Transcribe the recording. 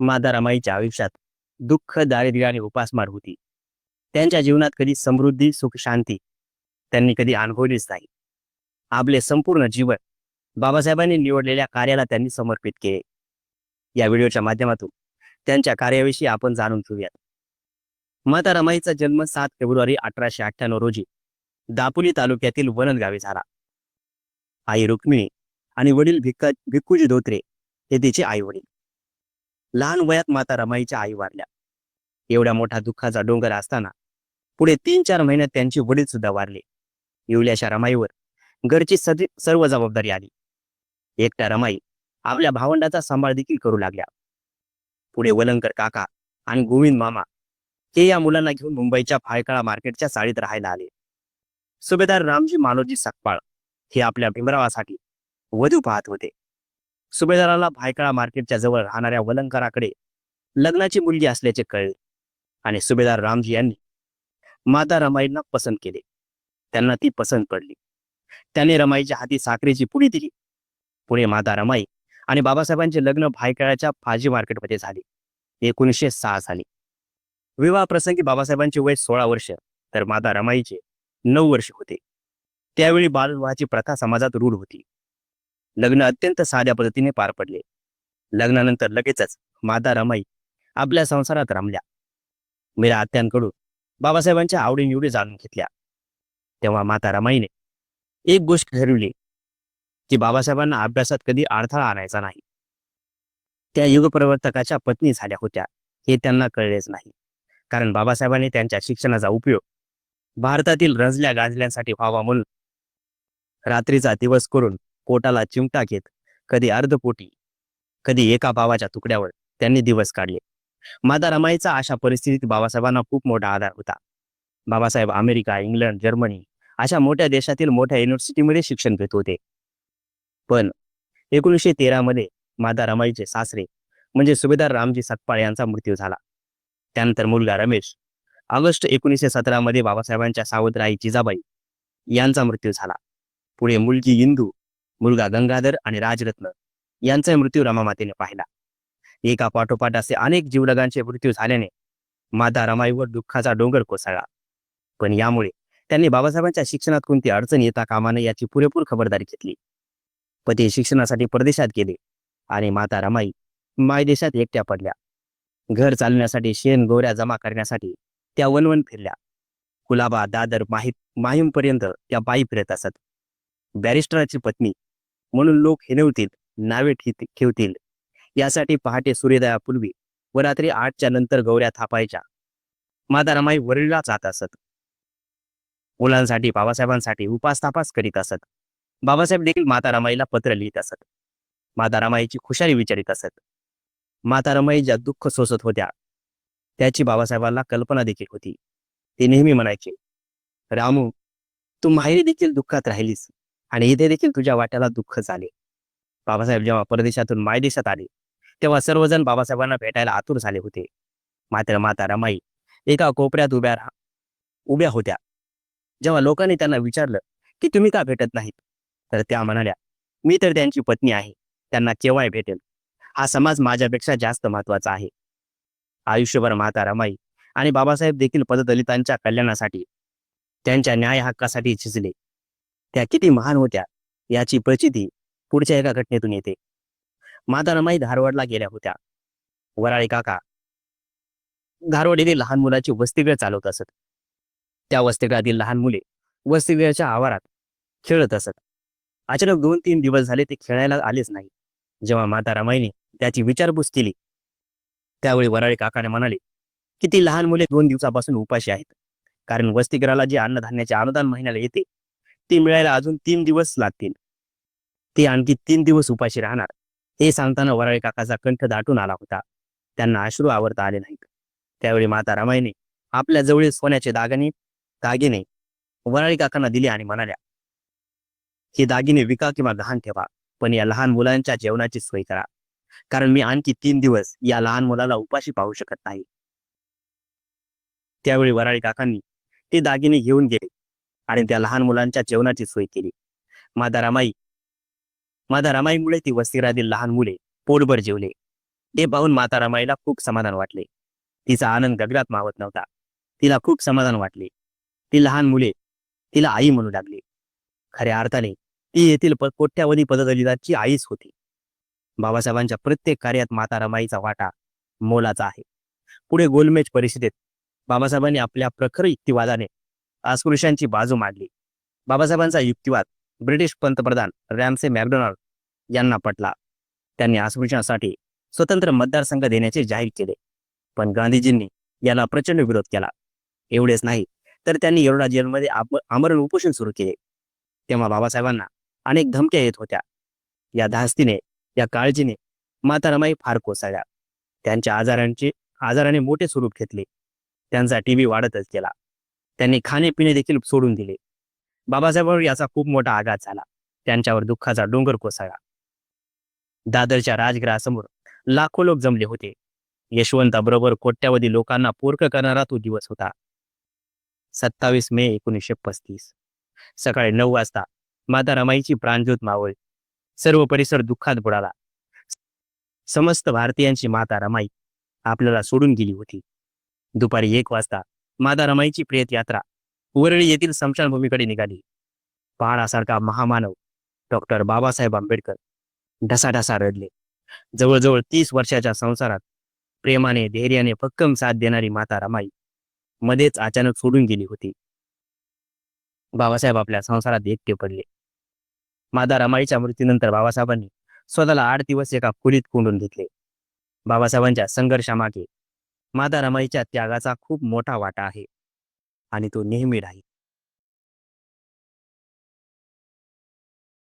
माता रमाईच्या आयुष्यात दुःख दारिद्र्य आणि उपासमार होती. त्यांच्या जीवनात कधी समृद्धी सुख शांती त्यांनी कधी अनुभवलीच नाही. आपले संपूर्ण जीवन बाबासाहेबांनी निवडलेल्या कार्याला त्यांनी समर्पित केले. या व्हिडिओच्या माध्यमातून त्यांच्या कार्याविषयी आपण जाणून घेऊयात. माता रमाईचा जन्म सात फेब्रुवारी अठराशे अठ्ठ्याण्णव रोजी दापोली तालुक्यातील वनद गावी झाला. आई रुक्मिणी आणि वडील भिक्का भिक्कूजी धोत्रे हे तिचे आई वडील लहान वयात माता रमाईच्या आई वारल्या. एवढ्या मोठा दुःखाचा डोंगर असताना पुढे तीन चार महिन्यात त्यांचे वडील सुद्धा वारले. येवल्याशा रमाईवर घरची सदी सर्व जबाबदारी आली. एकट्या रमाई आपल्या भावंडाचा सांभाळ देखील करू लागल्या. पुढे वलंकर काका आणि गोविंद मामा हे या मुलांना घेऊन मुंबईच्या फायकाळा मार्केटच्या साळीत राहायला आले. सुभेदार रामजी मालोजी सकपाळ हे आपल्या भीमरावासाठी वधू पाहत होते. सुभेदाराला भायकळा मार्केटच्या जवळ राहणाऱ्या वलंकराकडे लग्नाची मुलगी असल्याचे कळले आणि सुभेदार रामजी यांनी माता रमाईंना पसंत केले. त्यांना ती पसंत पडली. त्याने रमाईच्या हाती साखरेची पुडी दिली. पुढे माता रमाई आणि बाबासाहेबांचे लग्न भायकळाच्या फाजी मार्केटमध्ये झाले. एकोणीसशे सहा साली. विवाह प्रसंगी बाबासाहेबांचे वय सोळा वर्ष तर माता रमाईचे नऊ वर्ष होते. त्यावेळी बालविवाहाची प्रथा समाजात रूढ होती. लग्न अत्यंत साध्या पद्धतीने पार पडले. लग्नानंतर लगेचच माता रमाई आपल्या संसारात रमल्या. मीरा आत्यांकडून बाबासाहेबांच्या आवडीनिवडी जाणून घेतल्या. तेव्हा माता रमाईने एक गोष्ट ठरवली की बाबासाहेबांना अभ्यासात कधी अडथळा आणायचा नाही. त्या युगप्रवर्तकाच्या पत्नी झाल्या होत्या हे त्यांना कळलेच नाही. कारण बाबासाहेबांनी त्यांच्या शिक्षणाचा उपयोग भारतातील रंजल्या गाजल्यांसाठी व्हावा म्हणून रात्रीचा दिवस करून पोटाला चिमटा घेत कधी अर्धपोटी कधी एका भावाच्या तुकड्यावर त्यांनी दिवस काढले. माता रमाईचा अशा परिस्थितीत बाबासाहेबांना खूप मोठा आधार होता. बाबासाहेब अमेरिका इंग्लंड जर्मनी अशा मोठ्या देशातील मोठ्या युनिव्हर्सिटीमध्ये शिक्षण घेत होते. पण एकोणीसशे तेरा मध्ये माता रमाईचे सासरे म्हणजे सुभेदार रामजी सतपाळ यांचा मृत्यू झाला. त्यानंतर मुलगा रमेश ऑगस्ट एकोणीसशे सतरा मध्ये बाबासाहेबांच्या सावत्र आई जिजाबाई यांचा मृत्यू झाला. पुढे मुलगी इंदू मुलगा गंगाधर आणि राजरत्न यांचा मृत्यू रमामातेने पाहिला. एका पाठोपाठ असे अनेक जीवलगांचे मृत्यू झाल्याने माता रमाईवर दुःखाचा डोंगर कोसळला. पण यामुळे त्यांनी बाबासाहेबांच्या शिक्षणात कोणती अडचण येता कामा नये याची पुरेपूर खबरदारी घेतली. पती शिक्षणासाठी परदेशात गेले आणि माता रमाई मायदेशात एकट्या पडल्या. घर चालण्यासाठी शेण गोऱ्या जमा करण्यासाठी त्या वनवन फिरल्या. कुलाबा दादर माहीत माहीमपर्यंत त्या पायी फिरत असत. बॅरिस्टराची पत्नी म्हणून लोक हिनवतील नावे ठे- ठेवतील. यासाठी पहाटे सूर्योदयापूर्वी व रात्री आठच्या नंतर गौऱ्या थापायच्या. माता रमाई वरीला जात असत. मुलांसाठी बाबासाहेबांसाठी उपास तापास करीत असत. बाबासाहेब देखील माता रमाईला पत्र लिहित असत. माता रमाईची खुशाली विचारित असत. माता रमाई ज्या दुःख सोसत होत्या त्याची बाबासाहेबांना कल्पना देखील होती. ते नेहमी म्हणायचे रामू तू माहेरी देखील दुःखात राहिलीस? आणि इथे देखील तुझ्या वाट्याला दुःख झाले. बाबासाहेब जेव्हा परदेशातून मायदेशात आले तेव्हा सर्वजण बाबासाहेबांना भेटायला आतुर झाले होते. मात्र माता रमाई एका कोपऱ्यात उभ्या उभ्या होत्या. जेव्हा लोकांनी त्यांना विचारलं की तुम्ही का भेटत नाहीत? तर त्या म्हणाल्या मी तर त्यांची पत्नी आहे. त्यांना केव्हाही भेटेल. हा समाज माझ्यापेक्षा जास्त महत्त्वाचा आहे. आयुष्यभर माता रमाई आणि बाबासाहेब देखील पददलितांच्या कल्याणासाठी त्यांच्या न्याय हक्कासाठी झिजले. त्या किती महान होत्या याची प्रचिती पुढच्या एका घटनेतून येते. माता रमाई धारवाडला गेल्या होत्या. वराळे काका धारवाड येथे लहान मुलाची वसतिगृह चालवत असत. त्या वसतिगृहातील लहान मुले वसतिगृहाच्या आवारात खेळत असत. अचानक दोन तीन दिवस झाले ते खेळायला आलेच नाही. जेव्हा माता रमाईने त्याची विचारपूस केली त्यावेळी वराळे काकाने म्हणाले की ती लहान मुले दोन दिवसापासून उपाशी आहेत. कारण वसतिगृहाला जे अन्नधान्याचे अनुदान महिन्याला येते मुक्ती मिळायला अजून तीन दिवस लागतील. ते आणखी तीन दिवस उपाशी राहणार. हे सांगताना वराळे काकाचा कंठ दाटून आला होता. त्यांना अश्रू आवरता आले नाहीत. त्यावेळी माता रमाईने आपल्या जवळील सोन्याचे दागिने दागिने वराळी काकांना दिले आणि म्हणाल्या हे दागिने विका किंवा गहाण ठेवा पण या लहान मुलांच्या जेवणाची सोय करा. कारण मी आणखी तीन दिवस या लहान मुलाला उपाशी पाहू शकत नाही. त्यावेळी वराळी काकांनी ते दागिने घेऊन गेले. आणि त्या लहान मुलांच्या जेवणाची सोय केली. माता रमाई माता रमाईमुळे ती वस्तिगृहातील लहान मुले पोटभर जेवले. ते पाहून मातारामाईला खूप समाधान वाटले. तिचा आनंद गगनात मावत नव्हता. तिला खूप समाधान वाटले. ती लहान मुले तिला आई म्हणू लागली. खऱ्या अर्थाने ती येथील कोट्यावधी पददलितांची आईच होती. बाबासाहेबांच्या प्रत्येक कार्यात माता रमाईचा वाटा मोलाचा आहे. पुढे गोलमेज परिषदेत बाबासाहेबांनी आपल्या प्रखर युक्तिवादाने अस्पृश्यांची बाजू मांडली. बाबासाहेबांचा युक्तिवाद ब्रिटिश पंतप्रधान रॅमसे मॅकडोनाल्ड यांना पटला. त्यांनी अस्पृश्यांसाठी स्वतंत्र मतदारसंघ देण्याचे जाहीर केले. पण गांधीजींनी याला प्रचंड विरोध केला. एवढेच नाही तर त्यांनी येरोडा जेलमध्ये आमरण उपोषण सुरू केले. तेव्हा बाबासाहेबांना अनेक धमक्या येत होत्या. या धास्तीने या काळजीने माता रमाई फार कोसळल्या. त्यांच्या आजारांचे आजाराने मोठे स्वरूप घेतले. त्यांचा टीबी वाढतच गेला. त्यांनी खाणे देखील सोडून दिले. बाबासाहेबांवर याचा खूप मोठा आघात झाला. त्यांच्यावर दुःखाचा डोंगर कोसळला. दादरच्या राजगृहासमोर लाखो लोक जमले होते. यशवंताबरोबर कोट्यावधी लोकांना पोरक करणारा तो दिवस होता. सत्तावीस मे एकोणीसशे पस्तीस. सकाळी नऊ वाजता माता रमाईची प्राणज्योत मावळ. सर्व परिसर दुःखात बुडाला. समस्त भारतीयांची माता रमाई आपल्याला सोडून गेली होती. दुपारी एक वाजता माता रमाईची प्रेत यात्रा. वरळी येथील स्मशानभूमीकडे निघाली. पहाडासारखा महामानव डॉक्टर बाबासाहेब आंबेडकर ढसाढसा रडले. जवळजवळ तीस वर्षाच्या संसारात प्रेमाने धैर्याने भक्कम साथ देणारी माता रमाई मध्येच अचानक सोडून गेली होती. बाबासाहेब आपल्या संसारात एकटे पडले. माता रमाईच्या मृत्यूनंतर बाबासाहेबांनी स्वतःला आठ दिवस एका खोलीत कोंडून घेतले. बाबासाहेबांच्या संघर्षामागे माता रमाईच्या त्यागाचा खूप मोठा वाटा आहे. आणि तो नेहमी राहील.